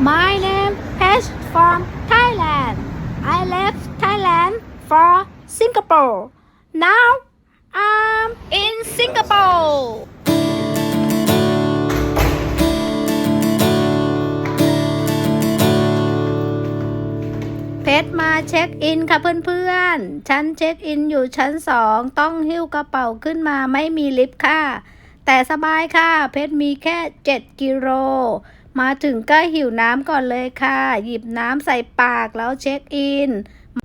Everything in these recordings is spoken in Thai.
My name is from Thailand. I left Thailand for Singapore. Now I'm in Singapore. เพชรมาเช็คอินค่ะเพื่อนๆฉันเช็คอินอยู่ชั้นสองต้องหิ้วกระเป๋าขึ้นมาไม่มีลิฟต์ค่ะ แต่สบายค่ะ เพชรมีแค่ 7 กิโล มาถึงก็หิวน้ำก่อนเลยค่ะ หยิบน้ำใส่ปากแล้วเช็คอิน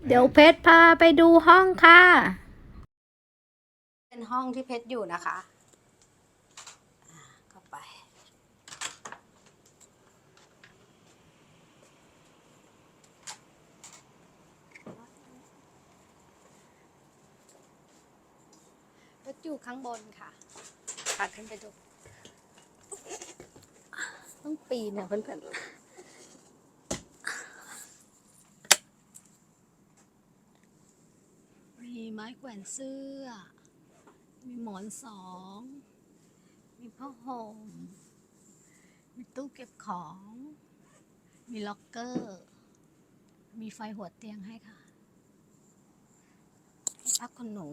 เดี๋ยวเพชรพาไปดูห้องค่ะ เป็นห้องที่เพชรอยู่นะคะอ่าเข้าไป เพชรอยู่ข้างบนค่ะพาขึ้นไปดู ต้องปีนเนี่ยเพื่อนๆ มีไม้แขวนเสื้อ มีหมอนสอง มีผ้าห่ม มีตู้เก็บของ มีล็อกเกอร์ มีไฟหัวเตียงให้ค่ะพักคนหนู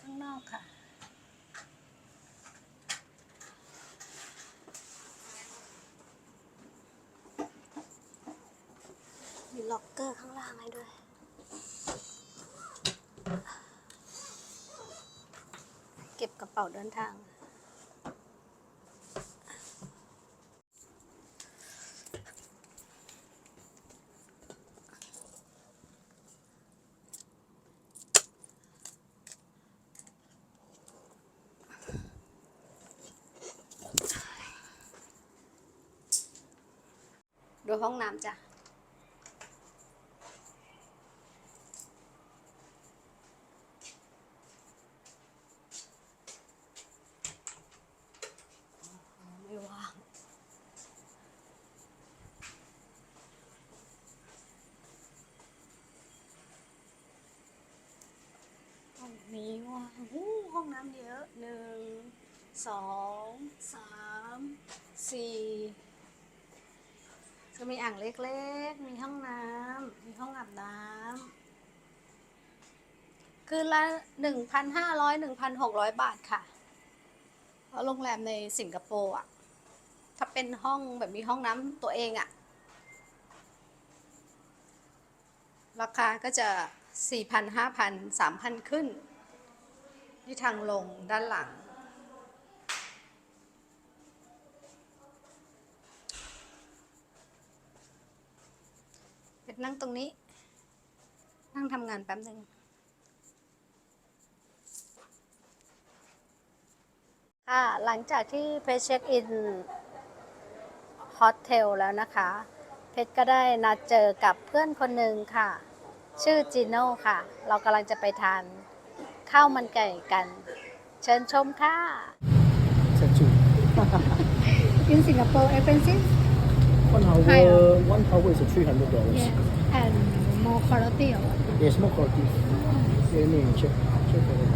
ข้างนอกค่ะ มี ล็อกเกอร์ข้างล่างให้ด้วย เก็บกระเป๋าเดินทางดูห้องน้ำจ้ะ ไม่ว่าง ห้อง นี้ว่างอู้ห้องน้ำเยอะหนึ่งสองสามสี่จะมีอ่างเล็กๆ มีห้องน้ำมีห้องอาบน้ำคืนละหนึ่งพันห้าร้อยหนึ่งพันหกร้อยบาทค่ะ เพราะโรงแรมในสิงคโปร์อะ ถ้าเป็นห้องแบบมีห้องน้ำตัวเองอะ ราคาก็จะสี่พันห้าพันสามพันขึ้น ที่ทางลงด้านหลัง เป็ดนั่งตรงนี้ นั่งทำงานแป๊บหนึ่งค่ะหลังจากที่เพชเช็คอินโฮเทลแล้วนะคะ เพชรก็ได้นัดเจอกับเพื่อนคนหนึ่งค่ะ ชื่อจีโน่ค่ะ เรากำลังจะไปทาน ข้าวมันไก่กัน เชิญชมค่ะ set two. In Singapore expensive One hour, Higher. one hour is three hundred dollars. and more quality or what Yes, more quality. Let me check. check for it.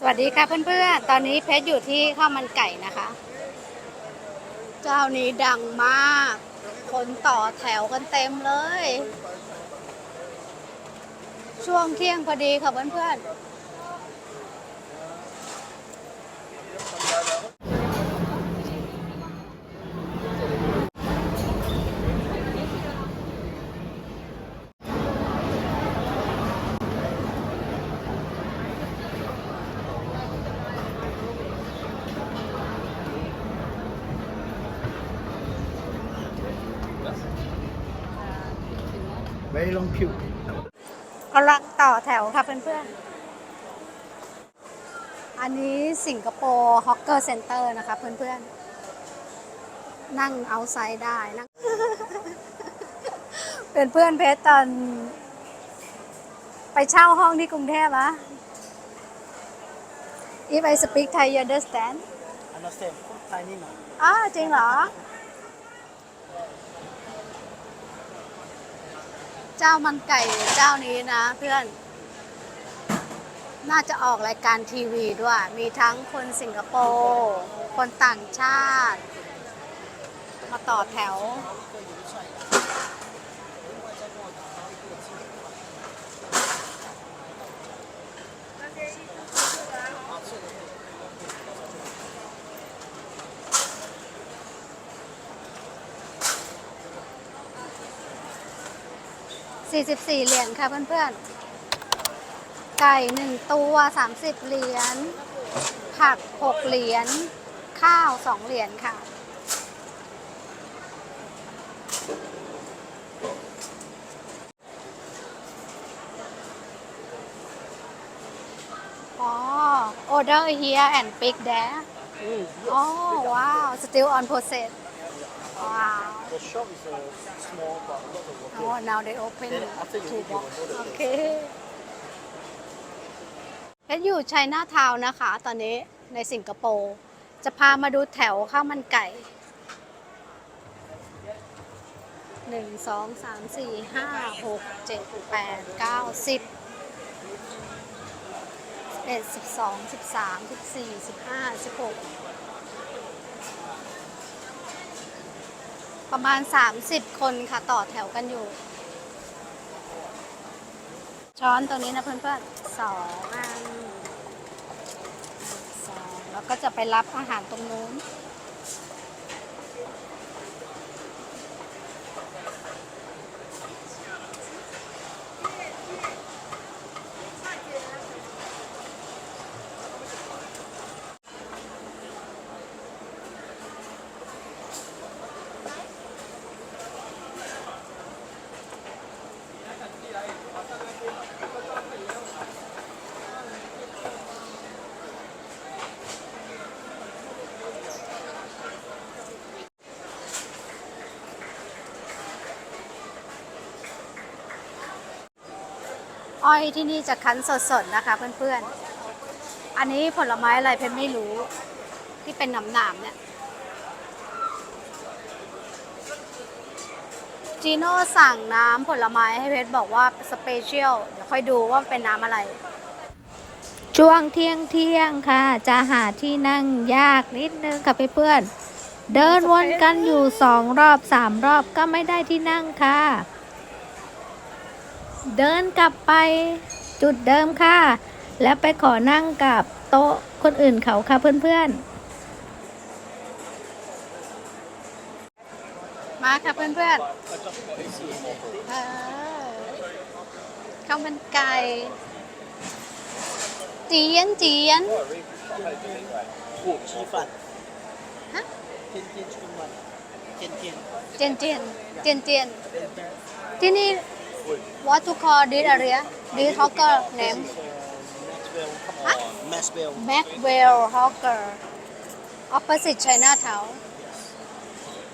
สวัสดีค่ะเพื่อนๆ ตอนนี้เพชรอยู่ที่ข้าวมันไก่นะคะ เจ้านี้ดังมาก คนต่อแถวกันเต็มเลย ช่วงเที่ยงพอดีค่ะเพื่อนๆ กำลังต่อแถวค่ะเพื่อนๆ อันนี้สิงคโปร์ฮอกเกอร์เซ็นเตอร์นะคะเพื่อนๆ นั่งเอาไซด์ได้นั่งเป็นเพื่อนเพชรตอน ไปเช่าห้องที่กรุงเทพอะ If I speak Thai you understand Understand? Tiny now. อ๋อจริงเหรอ เจ้ามันไก่เจ้านี้นะเพื่อน น่าจะออกรายการทีวีด้วย มีทั้งคนสิงคโปร์คนต่างชาติ มาต่อแถว 44 เหรียญค่ะเพื่อนๆ ไก่หนึ่งตัว 30 เหรียญ ผัก 6 เหรียญ ข้าว 2 เหรียญค่ะ อ๋อ order here and pick there Mm. อ๋อ ว้าว still on process ว้าว The shop is uh, small, but a lot of work. Oh, now they open Then after you to eat, you walk. will know the โอเคเพชรอยู่ไชน่าทาวน์นะคะ ตอนนี้ในสิงคโปร์ จะพามาดูแถวข้าวมันไก่หนึ่งสองสามสี่ห้าหกเจ็ดแปดเก้าสิบเอ็ดสิบสองสิบสามสิบสี่สิบห้าสิบหก ประมาณ 30 คนค่ะต่อแถวกันอยู่ ช้อนตัวนี้นะเพื่อนๆสองอันสองแล้วก็จะไปรับอาหารตรงนู้น อ้อยที่นี่จะคั้นสดๆนะคะเพื่อนๆ อันนี้ผลไม้อะไรเพนไม่รู้ ที่เป็นหนามๆเนี่ยจีโน่สั่งน้ำผลไม้ให้เพชรบอกว่าสเปเชียลเดี๋ยวค่อยดูว่าเป็นน้ำอะไร ช่วงเที่ยงเที่ยงค่ะ จะหาที่นั่งยากนิดนึงค่ะเพื่อนๆเดินวนกันอยู่สองรอบสามรอบก็ไม่ได้ที่นั่งค่ะ เดินกลับไปจุดเดิมค่ะ แล้วไปขอนั่งกับโต๊ะคนอื่นเขาค่ะเพื่อนๆ มาค่ะเพื่อนๆข้าวมันไก่เจียนเจียนผูกชีฟันฮะนเจียนเจียนเจียนเจียนเจียนเจียนที่นี่ what to call this area this hawker name Uh, Maxwell, come on. Maxwell. Macwell Hawker opposite Chinatown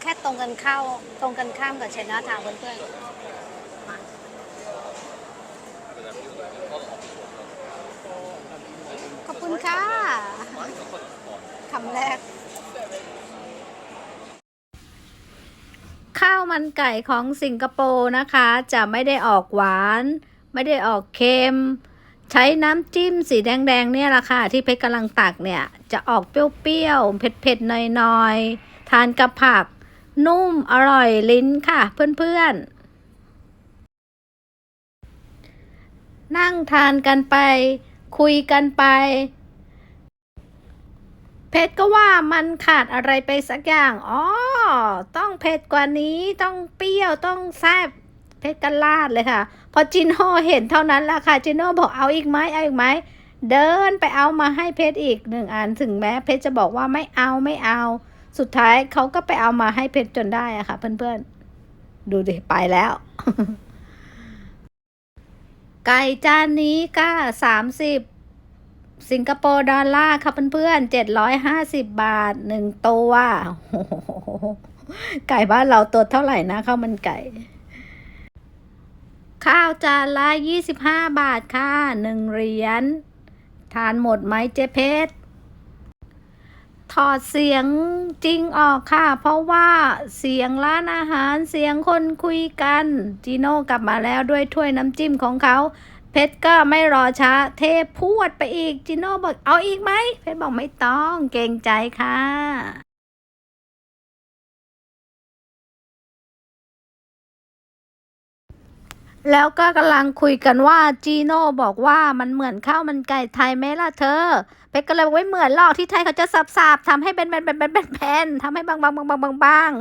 แค่ตรงกันข้าวตรงกันข้ามกับ Chinatown เพื่อนๆมาขอบคุณค่ะคำแรก ข้าว มันไก่ของสิงคโปร์นะคะ จะไม่ได้ออกหวาน ไม่ได้ออกเค็ม ใช้น้ำจิ้มสีแดงๆเนี่ยแหละค่ะ ที่เพชรกำลังตักเนี่ย จะออกเปรี้ยวๆ เผ็ดๆหน่อยๆ ทานกับผัก นุ่มอร่อยลิ้นค่ะ เพื่อนๆ นั่งทานกันไป คุยกันไป เพชรก็ว่ามันขาดอะไรไปสักอย่าง อ๋อ ต้องเผ็ดกว่านี้ ต้องเปรี้ยว ต้องแซ่บ เพชรก็ลาดเลยค่ะ พอจิโน่เห็นเท่านั้นละค่ะ จิโน่บอกเอาอีกไหมเอาอีกไหม เดินไปเอามาให้เพชรอีกหนึ่งอัน ถึงแม้เพชรจะบอกว่าไม่เอาไม่เอา สุดท้ายเขาก็ไปเอามาให้เพชรจนได้อะค่ะ เพื่อนๆ ดูดิไปแล้ว ไก่จานนี้ก็สามสิบ สิงคโปร์ดอลลาร์ค่ะเพื่อนๆเจ็ดร้อยห้าสิบบาทหนึ่งตัวไก่บ้านเราตัวเท่าไหร่นะข้าวมันไก่ ข้าวจานละยี่สิบห้าบาทค่ะหนึ่งเหรียญทานหมดไหมเจ๊เพชรถอดเสียงจริงออกค่ะ เพราะว่าเสียงร้านอาหารเสียงคนคุยกัน จีโน่กลับมาแล้วด้วยถ้วยน้ำจิ้มของเขา เพชรก็ไม่รอช้า เทพวดไปอีกจีโน่บอกเอาอีกไหม เพชรบอกไม่ต้องเกรงใจค่ะแล้วก็กำลังคุยกันว่าจีโน่บอกว่ามันเหมือนข้าวมันไก่ไทยไหมล่ะเธอเป็กก็เลยบอกไม่เหมือนหรอกที่ไทยเขาจะสับๆทำให้เป็นแบนแบนแบนแบนแบนทำให้บางบางบางบางบางบาง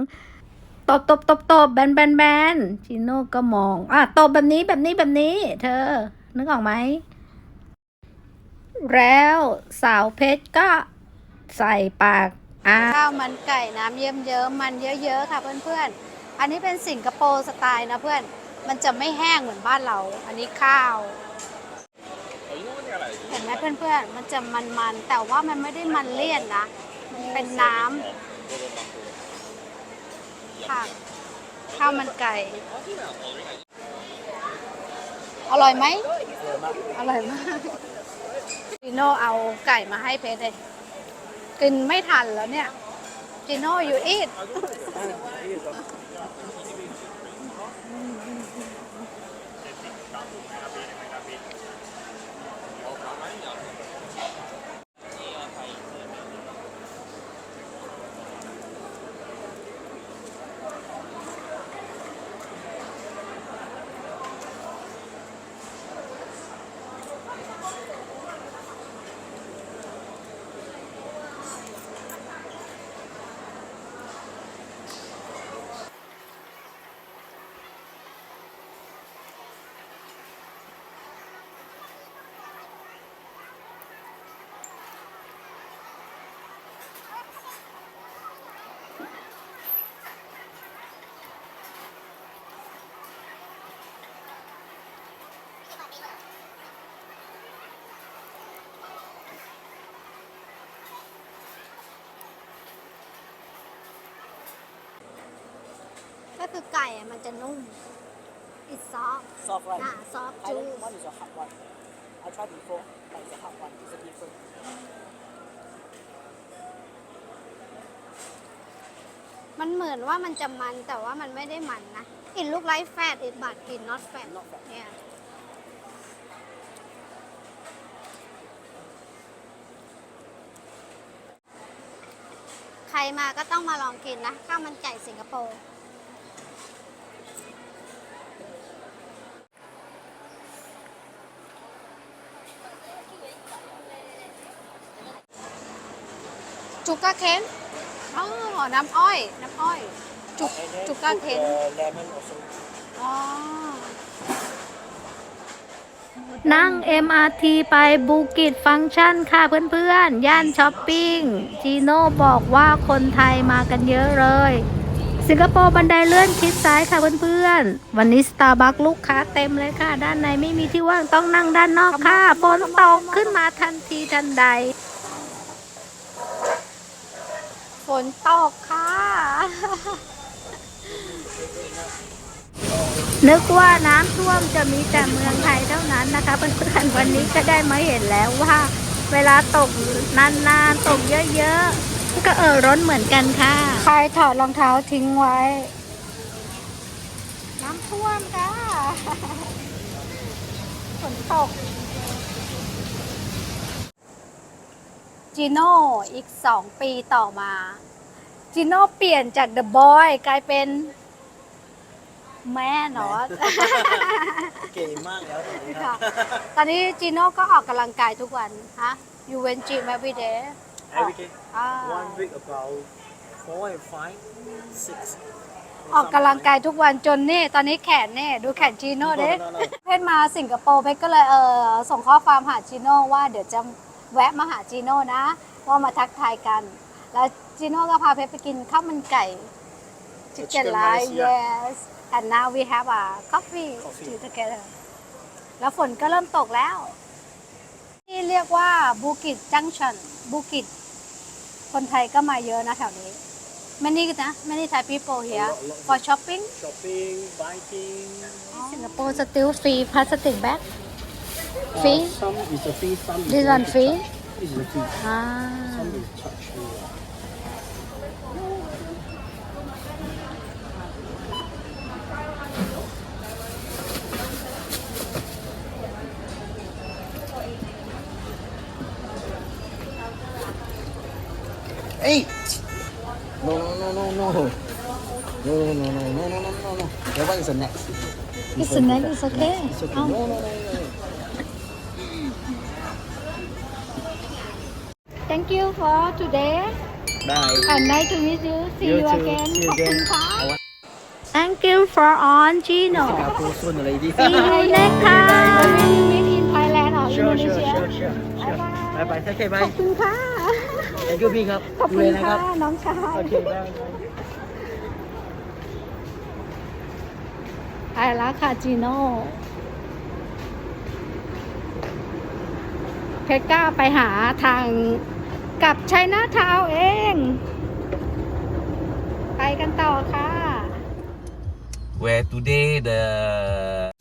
ตบตบตบตบแบนแบนแบนจีโน่ก็มองอะตบแบบนี้แบบนี้แบบนี้ เธอ นึกออกไหม แล้วสาวเพชรก็ใส่ปากอะข้าวมันไก่น้ำเยิ้มเยิ้มๆมันเยอะๆค่ะเพื่อนๆ อันนี้เป็นสิงคโปร์สไตล์นะเพื่อน มันจะไม่แห้งเหมือนบ้านเรา อันนี้ข้าว เห็นไหมเพื่อนๆ มันจะมันๆ แต่ว่ามันไม่ได้มันเลี่ยนนะมันเป็นน้ำผักข้าวมันไก่ อร่อยไหมอร่อยมากจิโน่เอาไก่มาให้เพชรเลยกินไม่ทันแล้วเนี่ยจิโน่อยู่อีทอ คือไก่อะมันจะนุ่ม it's soft Soft right? อ่า soft Thailand juice one is a hot one. I tried before, but it's a hot one. It's a different. มันเหมือนว่ามันจะมันแต่ว่ามันไม่ได้มันนะ it look like fat it but it not fat Not fat. yeah ใครมาก็ต้องมาลองกินนะข้าวมันไก่สิงคโปร์ จุกกาเคนอ๋อ น้ำอ้อย น้ำอ้อย จุก And then จุกกา put เคน the lemon also. อ๋อ นั่ง MRT ไปบูกิจฟังก์ชันค่ะเพื่อนๆ ย่านช้อปปิ้ง จีโน่บอกว่าคนไทยมากันเยอะเลย สิงคโปร์บันไดเลื่อนชิดซ้ายค่ะเพื่อนๆ วันนี้สตาร์บัคลูกค้าเต็มเลยค่ะ ด้านในไม่มีที่ว่างต้องนั่งด้านนอกค่ะฝนตกขึ้นมาทันทีทันใด ฝ นตกค่ะ นึกว่าน้ำท่วมจะมีแต่เมืองไทยเท่านั้นนะคะเพื่อนๆวันนี้ก็ได้มาเห็นแล้วว่า เวลาตกนานๆตกเยอะๆก็เออร้นเหมือนกันค่ะ ใครถอดรองเท้าทิ้งไว้ น้ำท่วมค่ะฝนตก จีโน่อีกสองปีต่อมาจีโน่เปลี่ยนจากเดอะบอยกลายเป็น แม่นอต เก่งมากแล้วตอนนี้ค่ะ ตอนนี้จีโน่ก็ออกกำลังกายทุกวันฮะ you went gym every day Every day, อ่า one week about four and five, six. ออกกำลังกายทุกวันจนนี่ตอนนี้แขนนี่ดูแขนจีโน่เด้ No, no, no. เพชรมาสิงคโปร์เพชรก็เลยเออส่งข้อความหาจีโน่ว่าเดี๋ยวจะ แวะมาหาจีโน่นะ ว่ามาทักทายกัน แล้วจีโน่ก็พาเพชรไปกินข้าวมันไก่ chicken chicken rice rice, yeah. yes and now we have a coffee Coffee. together แล้วฝนก็เริ่มตกแล้ว ที่เรียกว่าบูกิจจังชันบูกิจคนไทยก็มาเยอะนะแถวนี้ many นะ many Thai people here lot, lot. for shopping Shopping, biking. สิงคโปร์ still free plastic bag Fee? Uh, some is a fee, some is one free? This is a fee. Ah. Some is charge fee. Eight. No, no, no, no, no. No, no, no, no, no, no, no, no. That one is the next. It's, it's the next, it's okay. It's okay. Oh. No, no, no, no. no. Thank you for today Bye. and nice to meet you see you, You too. again See you ขอบคุณ again. ค่ะ I want- Thank you for on Gino Singapore soon already. See you next time we meet in Thailand or Sure, sure, Indonesia sure, sure, sure. Bye bye. Take care. ขอบ Bye. คุณค่ะ Thank you พี่ครับขอบดูคุเลณยนะคค่ะ รับน้องชาย โอเค bye. ไปแล้วค่ะจีโน่เพชรก้าไปหาทาง กลับชัยนาทาวน์เอง ไปกันต่อค่ะ where today the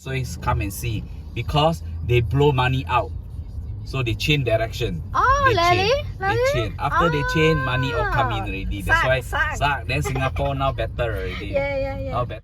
so it's come and see because they blow money out so they change direction Oh, they really? change, they Really? change after they change money all come in Ah. already that's Suck, why suck. suck. then singapore now better already Yeah, yeah, yeah. now better